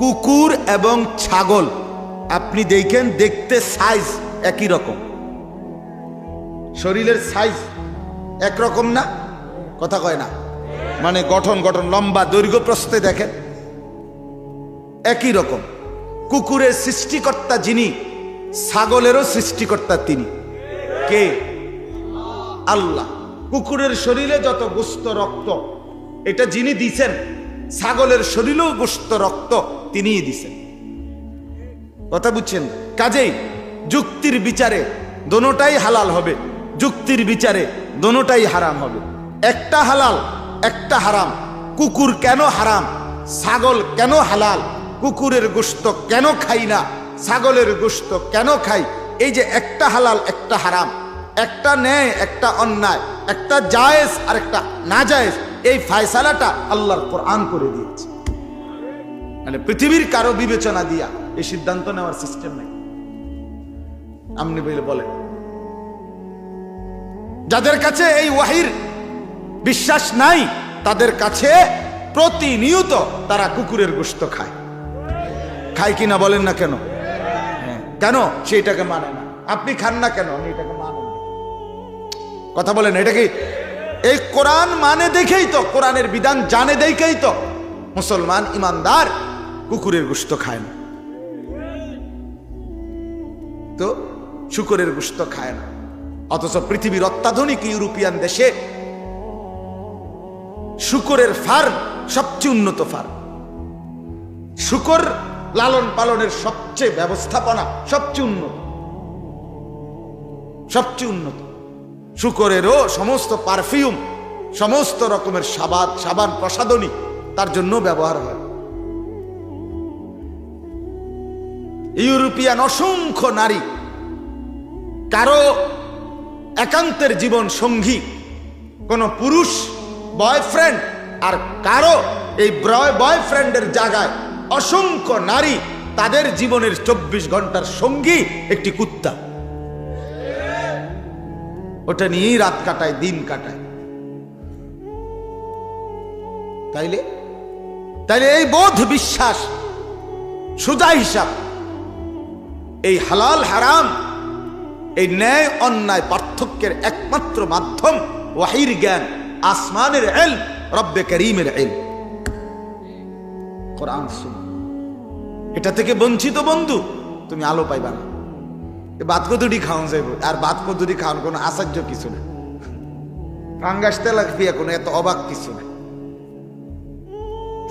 কুকুর এবং ছাগল। আপনি দেখেন দেখতে সাইজ একই রকম। শরীরের সাইজ একরকম না? কথা কয় না। মানে গঠন গঠন, লম্বা, দৈর্ঘ্য প্রস্তে দেখেন। একই রকম। কুকুরের সৃষ্টিকর্তা যিনি, ছাগলেরও সৃষ্টিকর্তা তিনি। কে? আল্লাহ। কুকুরের শরীরে যত গোস্ত রক্ত, এটা যিনি দিছেন, ছাগলের শরীরেও গোস্ত রক্ত। তিনিই দিছেন। কথা বুঝছেন? কাজেই যুক্তির বিচারে দোনোটাই হালাল হবে। যুক্তির বিচারে দোনোটাই হারাম হবে। একটা হালাল, একটা হারাম। কুকুর কেন হারাম? ছাগল কেন হালাল? কুকুরের গোস্ত কেন খাই না? ছাগলের গোস্ত কেন খাই? এই যে একটা হালাল, একটা হারাম। একটা ন্যায়, একটা অন্যায়। একটা জায়েজ আর একটা না জায়েজ এই ফায়সালাটা আল্লাহর কোরআন করে দিয়েছে। মানে পৃথিবীর কারও বিবেচনা দিয়া এই সিদ্ধান্ত নেওয়ার সিস্টেম নেই। আপনি বলে বলেন। যাদের কাছে এই ওয়াহির বিশ্বাস নাই, তাদের কাছে প্রতিনিয়ত তারা কুকুরের গোস্ত খায়। খায় কিনা বলেন না কেন। কেন? সেইটাকে মানে না। আপনি খান না কেন? আমি এটাকে মানেন কথা বলেন, এটা কি? এই কোরআন মানে দেখেই তো, কোরআনের বিধান জানে দেখেই তো। মুসলমান, ইমানদার কুকুরের গোস্ত খায় না। তো শুকরের গোস্ত খায় না। অথচ পৃথিবীর অত্যাধুনিক ইউরোপিয়ান দেশে শুকরের ফার্ম সবচেয়ে উন্নত ফার্ম শুকর লালন পালনের সবচেয়ে ব্যবস্থাপনা সবচেয়ে উন্নত। সবচেয়ে উন্নত। শুকরেরও সমস্ত পারফিউম, সমস্ত রকমের সাবান সাবান প্রসাধনী তার জন্য ব্যবহার হয়। ইউরোপিয়ান অসংখ্য নারী, কারও একান্তের জীবন সঙ্গী, কোন পুরুষ বয়ফ্রেন্ড আর কারও এই বয়ফ্রেন্ডের জায়গায় অসংখ্য নারী, তাদের জীবনের চব্বিশ ঘণ্টার সঙ্গী একটি কুত্তা। ওটা নিয়েই রাত কাটায়, দিন কাটায়। তাইলে? তাইলে এই বোধ বিশ্বাস সুজা হিসাব এই হালাল হারাম, এই ন্যায় অন্যায় পার্থক্যের একমাত্র মাধ্যম ওয়াহির জ্ঞান, আসমানের এল রব্বে করিমের এল কোরআন এটা থেকে বঞ্চিত বন্ধু তুমি আলো পাইবা না। বাদ কদুরি খাওয়ান যাইব? আর বাদ কদুরি খাওয়ান কোনো আশ্চর্য কিছু না ফাঙ্গাস ফিয়া কোনো এত অবাক কিছু না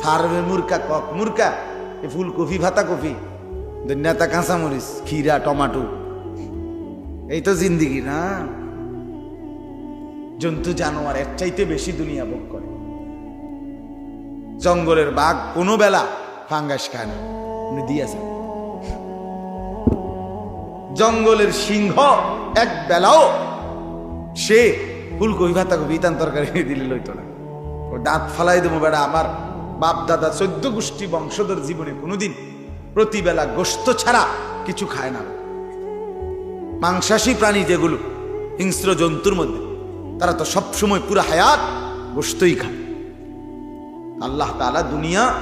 ফার্মে মুরকা, কক মুরকা, এ ফুলকপি ভাতা কপি ধন্যাতা কাঁচামরিচ খিরা টমাটো। এই তো জিন্দিগি, না? জন্তু, জানোয়ার, এর চাইতে বেশি দুনিয়া ভোগ করে। জঙ্গলের বাঘ কোনো বেলা ফাঙ্গাস খায় না। উনি দিয়েছেন জঙ্গলের সিংহ এক বেলাও সে ফুলকপি ভাতা কপি ইতান তরকারি দিলে লইতো না। ও দাঁত ফালাই দেবো বেড়া, আমার বাপ, দাদা, চোদ্দ গোষ্ঠী বংশধর জীবনে কোনোদিন প্রতিবেলা গোস্ত ছাড়া কিছু খায় না। মাংসাশী প্রাণী যেগুলো হিংস্র জন্তুর মধ্যে, তারা তো সবসময় পুরো হায়াত গোস্তই খায়। আল্লাহ তালা দুনিয়া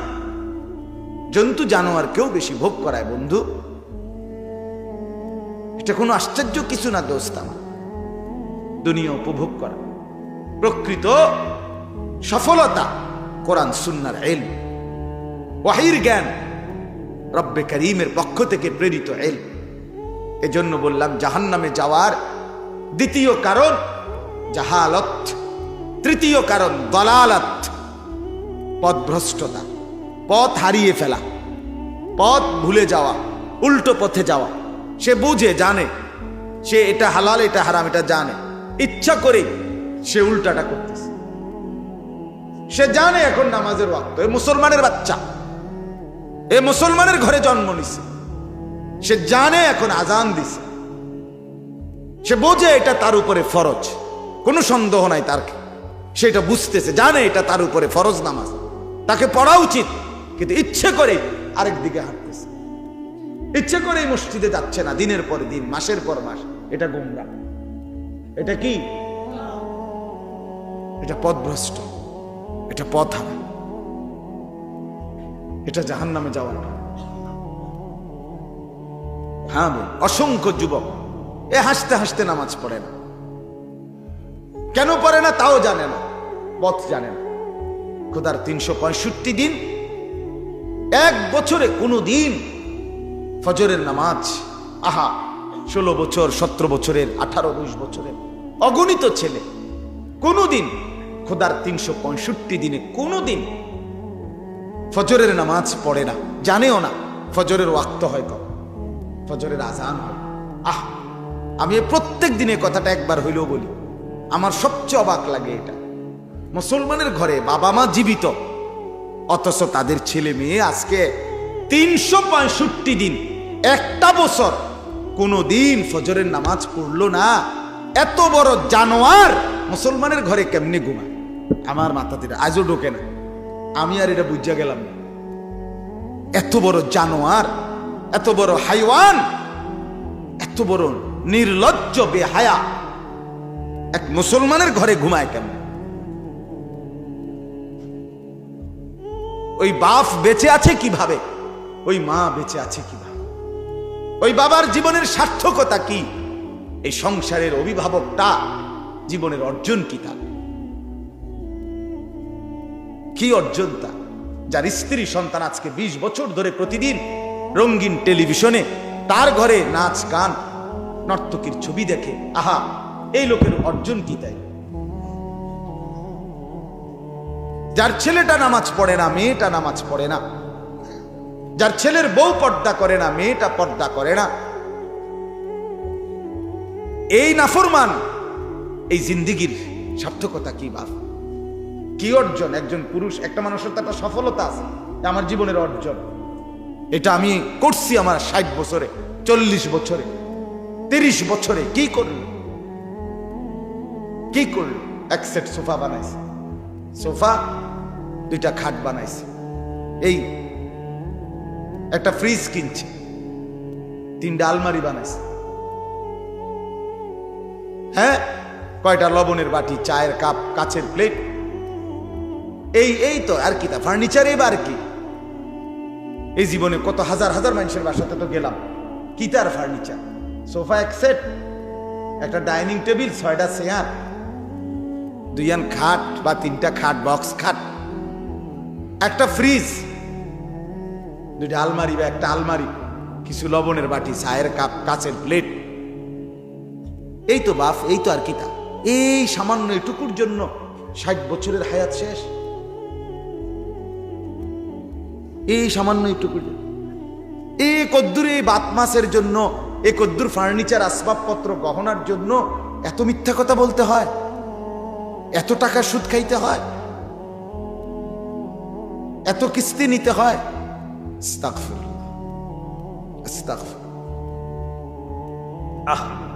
জন্তু জানোয়ারকেও বেশি ভোগ করায় বন্ধু। এটা কোনো আশ্চর্য কিছু না দোস্ত আমার। দুনিয়া উপভোগ করা। প্রকৃত সফলতা কোরআন, সুন্নার এল ওয়াহির জ্ঞান রব্বে করিমের পক্ষ থেকে প্রেরিত এল। এজন্য বললাম, জাহান্নামে যাওয়ার দ্বিতীয় কারণ জাহালত, তৃতীয় কারণ দলালত, পথভ্রষ্টতা, পথ হারিয়ে ফেলা, পথ ভুলে যাওয়া, উল্টো পথে যাওয়া। সে বুঝে, জানে, সে এটা হালাল, এটা হারাম, এটা জানে। ইচ্ছা করে সে উল্টাটা করতেছে। সে জানে এখন নামাজের ওয়াক্ত মুসলমানের বাচ্চা। এ মুসলমানের ঘরে জন্ম নিছে। সে জানে এখন আজান দিছে। সে বোঝে এটা তার উপরে ফরজ। কোনো সন্দেহ নাই তার। সেটা বুঝতেছে, জানে এটা তার উপরে ফরজ নামাজ। তাকে পড়া উচিত, কিন্তু ইচ্ছে করে আরেক দিকে হাঁটতেছে। ইচ্ছে করে এই মসজিদে যাচ্ছে না, দিনের পর দিন, মাসের পর মাস। এটা গুমরা। এটা কি? এটা পথভ্রষ্ট। এটা পথ হারা। এটা জাহান নামে যাওয়ার হ্যাঁ অসংখ্য যুবক, এ হাসতে হাসতে নামাজ পড়ে না। কেন পড়ে না তাও জানে না, পথ জানে না। খোদার তিনশো পঁয়ষট্টি দিন, এক বছরে কোনো দিন ফজরের নামাজ, আহা, ষোলো বছর, সতেরো বছরের, আঠারো, উনিশ বছরের অগণিত ছেলে। কোনোদিন খোদার তিনশো পঁয়ষট্টি দিনে কোনোদিন ফজরের নামাজ পড়ে না, জানেও না ফজরের ওয়াক্ত হয় কখন। ফজরের আজান হয়। আহ, আমি প্রত্যেক দিনে কথাটা একবার হইলেও বলি, আমার সবচেয়ে অবাক লাগে এটা। মুসলমানের ঘরে বাবা মা জীবিত, অথচ তাদের ছেলে মেয়ে আজকে তিনশো পঁয়ষট্টি দিন, একটা বছর কোনো দিন ফজরের নামাজ পড়ল না। এত বড় জানোয়ার মুসলমানের ঘরে কেমনে ঘুমায়? আমার মাথাতে এটা আজও ঢোকে না। আমি আর এটা বুঝা গেলাম এত বড় জানোয়ার, এত বড় হাইওয়ান, এত বড় নির্লজ্জ বেহায়া, এক মুসলমানের ঘরে ঘুমায় কেমন? ওই বাপ বেঁচে আছে কীভাবে? ওই মা বেঁচে আছে কীভাবে? ওই বাবার জীবনের সার্থকতা কি? এই সংসারের অভিভাবকটা জীবনের অর্জন কি তার? কি অর্জন তা যার স্ত্রী সন্তান আজকে ২০ বছর ধরে প্রতিদিন রঙিন টেলিভিশনে, তার ঘরে নাচ, গান, নর্তকীর ছবি দেখে। আহা, এই লোকের অর্জন কি তাই? যার ছেলেটা নামাজ পড়ে না, মেয়েটা নামাজ পড়ে না। যার ছেলের বউ পর্দা করে না, মেয়েটা পর্দা করে না। এই নাফরমান, এই জিন্দিগির সার্থকতা কি বাপ? কি অর্জন? একজন পুরুষ, একটা মানুষের তো একটা সফলতা আছে আমার জীবনের অর্জন। এটা আমি করছি আমার ষাট বছরে, চল্লিশ বছরে, তিরিশ বছরে, কি করল? কি করল? এক সেট সোফা বানাইছে। সোফা, দুইটা খাট বানাইছে। এই, একটা ফ্রিজ কিনছে। তিনটা আলমারি বানাইছে। হ্যাঁ কয়টা লবণের বাটি, চায়ের কাপ কাছের প্লেট এই এই তো, আর কি তা? ফার্নিচারে বা আর কি? এই জীবনে কত হাজার হাজার মানুষের বাসাতে তো গেলাম। কি তার ফার্নিচার সোফা এক সেট একটা ডাইনিং টেবিল ছয়টা চেয়ার দুইয়ান খাট বা তিনটা খাট বক্স খাট, একটা ফ্রিজ দুইটা আলমারি বা একটা আলমারি, কিছু লবণের বাটি, চায়ের কাপ কাচের প্লেট এই তো বাপ, এই তো আর কি তা? এই সামান্য এটুকুর জন্য ষাট বছরের হায়াত শেষ। এই সামান্য এটুকুর জন্য এই কদ্দুর এই বাত মাসের জন্য এই কদ্দুর ফার্নিচার আসবাবপত্র গহনার জন্য এত মিথ্যা কথা বলতে হয়? এত টাকা সুদ খাইতে হয়? এত কিস্তি নিতে হয়। আহ